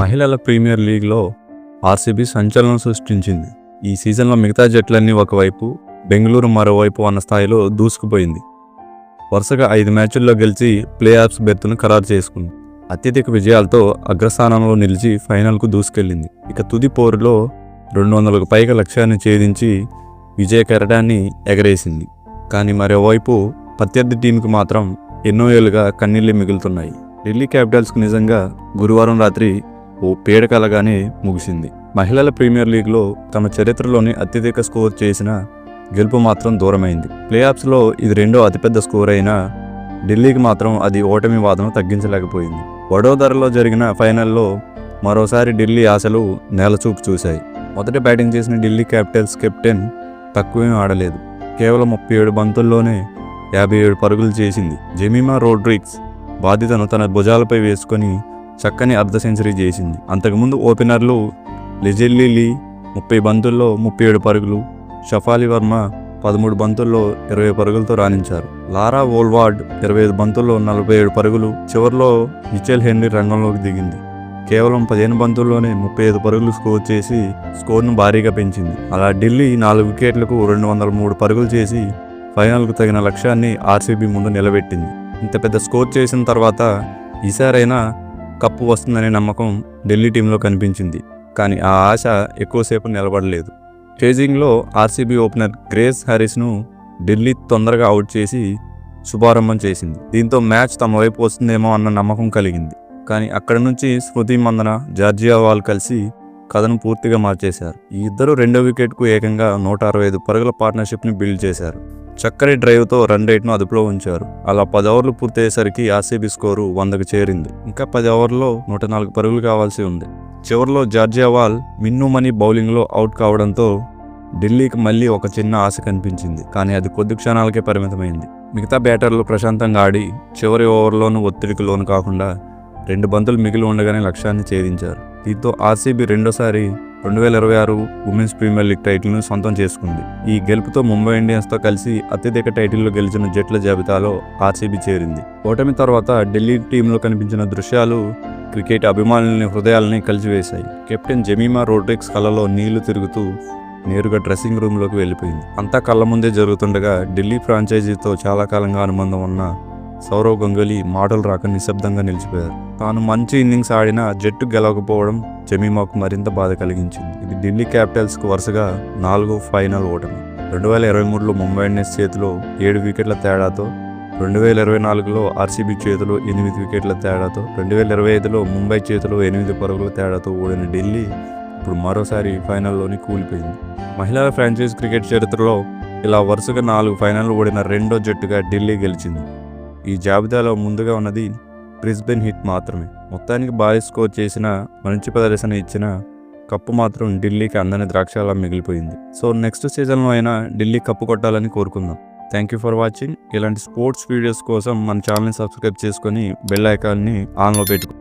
మహిళల ప్రీమియర్ లీగ్లో ఆర్సీబీ సంచలనం సృష్టించింది. ఈ సీజన్లో మిగతా జట్లన్నీ ఒకవైపు బెంగళూరు మరోవైపు అన్న స్థాయిలో దూసుకుపోయింది. వరుసగా ఐదు మ్యాచుల్లో గెలిచి ప్లే ఆఫ్స్ బెర్త్ను ఖరారు చేసుకుంది. అత్యధిక విజయాలతో అగ్రస్థానంలో నిలిచి ఫైనల్కు దూసుకెళ్ళింది ఇక తుది పోరులో రెండు వందలకు పైగా లక్ష్యాన్ని ఛేదించి విజయ కెరటాన్ని ఎగరేసింది. కానీ మరోవైపు ప్రత్యర్థి టీంకి మాత్రం ఎన్నో ఏళ్ళుగా కన్నీళ్ళు మిగులుతున్నాయి. ఢిల్లీ క్యాపిటల్స్కు నిజంగా గురువారం రాత్రి ఓ పీడకలగానే ముగిసింది. మహిళల ప్రీమియర్ లీగ్లో తమ చరిత్రలోని అత్యధిక స్కోర్ చేసిన గెలుపు మాత్రం దూరమైంది. ప్లే ఆఫ్స్లో ఇది రెండో అతిపెద్ద స్కోర్ అయినా ఢిల్లీకి మాత్రం అది ఓటమి వాదన తగ్గించలేకపోయింది. వడోదరలో జరిగిన ఫైనల్లో మరోసారి ఢిల్లీ ఆశలు నేలచూపు చూశాయి. మొదట బ్యాటింగ్ చేసిన ఢిల్లీ క్యాపిటల్స్ కెప్టెన్ తక్కువేం ఆడలేదు. కేవలం ముప్పై ఏడు బంతుల్లోనే యాభై ఏడు పరుగులు చేసింది. జెమిమా రోడ్రిక్స్ బాధ్యతను తన భుజాలపై వేసుకొని చక్కని అర్ధ సెంచరీ చేసింది. అంతకుముందు ఓపెనర్లు లిజెల్లీ లీ ముప్పై బంతుల్లో ముప్పై ఏడు పరుగులు షఫాలి వర్మ పదమూడు బంతుల్లో ఇరవై పరుగులతో రాణించారు. లారా వోల్వార్డ్ ఇరవై ఐదు బంతుల్లో నలభై ఏడు పరుగులు చివరిలో మిచెల్ హెన్రీ రంగంలోకి దిగింది. కేవలం పదిహేను బంతుల్లోనే ముప్పై ఐదు పరుగులు స్కోర్ చేసి స్కోర్ను భారీగా పెంచింది. అలా ఢిల్లీ నాలుగు వికెట్లకు రెండు వందల మూడు పరుగులు చేసి ఫైనల్కు తగిన లక్ష్యాన్ని ఆర్సీబీ ముందు నిలబెట్టింది. ఇంత పెద్ద స్కోర్ చేసిన తర్వాత ఈసారైనా కప్పు వస్తుందనే నమ్మకం ఢిల్లీ టీంలో కనిపించింది కానీ ఆ ఆశ ఎక్కువసేపు నిలబడలేదు. చేజింగ్లో ఆర్సీబీ ఓపెనర్ గ్రేస్ హ్యారిస్ను ఢిల్లీ తొందరగా అవుట్ చేసి శుభారంభం చేసింది. దీంతో మ్యాచ్ తమ వైపు వస్తుందేమో అన్న నమ్మకం కలిగింది. కానీ అక్కడ నుంచి స్మృతి మందన జార్జియా వాల్ కలిసి కథను పూర్తిగా మార్చేశారు. ఈ ఇద్దరు రెండో వికెట్కు ఏకంగా నూట అరవై ఐదు పరుగుల పార్ట్నర్షిప్ని బిల్డ్ చేశారు. చక్కని డ్రైవ్తో రన్ రేట్ను అదుపులో ఉంచారు. అలా పది ఓవర్లు పూర్తయ్యేసరికి ఆర్సీబీ స్కోరు వందకు చేరింది. ఇంకా పది ఓవర్లో నూట నాలుగు పరుగులు కావాల్సి ఉంది. చివరిలో జార్జియావాల్ మిన్నుమని బౌలింగ్లో అవుట్ కావడంతో ఢిల్లీకి మళ్ళీ ఒక చిన్న ఆశ కనిపించింది. కానీ అది కొద్ది క్షణాలకే పరిమితమైంది. మిగతా బ్యాటర్లు ప్రశాంతంగా ఆడి చివరి ఓవర్లోనూ ఒత్తిడికి లోను కాకుండా రెండు బంతులు మిగిలి ఉండగానే లక్ష్యాన్ని ఛేదించారు. దీంతో ఆర్సీబీ రెండోసారి రెండు వేల ఇరవై ఆరు ఉమెన్స్ ప్రీమియర్ లీగ్ టైటిల్ను సొంతం చేసుకుంది. ఈ గెలుపుతో ముంబై ఇండియన్స్తో కలిసి అత్యధిక టైటిల్లో గెలిచిన జట్ల జాబితాలో ఆర్సీబీ చేరింది. ఓటమి తర్వాత ఢిల్లీ టీంలో కనిపించిన దృశ్యాలు క్రికెట్ అభిమానులని హృదయాలని కలిసివేశాయి. కెప్టెన్ జమీమా రోడ్రిక్స్ కలలో నీళ్ళు తిరుగుతూ నేరుగా డ్రెస్సింగ్ రూమ్లోకి వెళ్ళిపోయింది. అంతా కళ్ళ ముందే జరుగుతుండగా ఢిల్లీ ఫ్రాంచైజీతో చాలా కాలంగా అనుబంధం ఉన్న సౌరవ్ గంగూలీ మాటలు రాక నిశ్శబ్దంగా నిలిచిపోయారు. తాను మంచి ఇన్నింగ్స్ ఆడినా జట్టు గెలవకపోవడం జమీమాకు మరింత బాధ కలిగించింది. ఇది ఢిల్లీ క్యాపిటల్స్కు వరుసగా నాలుగో ఫైనల్ ఓటమి. రెండు వేల ఇరవై మూడులో ముంబై ఇండియన్స్ చేతిలో ఏడు వికెట్ల తేడాతో రెండు వేల ఇరవై నాలుగులో ఆర్సీబీ చేతిలో ఎనిమిది వికెట్ల తేడాతో రెండు వేల ఇరవై ఐదులో ముంబై చేతిలో ఎనిమిది పరుగుల తేడాతో ఓడిన ఢిల్లీ ఇప్పుడు మరోసారి ఫైనల్లోని కూలిపోయింది. మహిళల ఫ్రాంచైజ్ క్రికెట్ చరిత్రలో ఇలా వరుసగా నాలుగు ఫైనల్ ఓడిన రెండో జట్టుగా ఢిల్లీ గెలిచింది. ఈ జాబితాలో ముందుగా ఉన్నది బ్రిస్బెన్ హిట్ మాత్రమే. మొత్తానికి భారీ స్కోర్ చేసిన మంచి ప్రదర్శన ఇచ్చిన కప్పు మాత్రం ఢిల్లీకి అందని ద్రాక్షలా మిగిలిపోయింది. సో నెక్స్ట్ సీజన్లో అయినా ఢిల్లీ కప్పు కొట్టాలని కోరుకుందాం. Thank you for watching. ఇలాంటి స్పోర్ట్స్ వీడియోస్ కోసం మన ఛానల్ని సబ్స్క్రైబ్ చేసుకొని బెల్ ఐకాన్ని ఆన్లో పెట్టుకో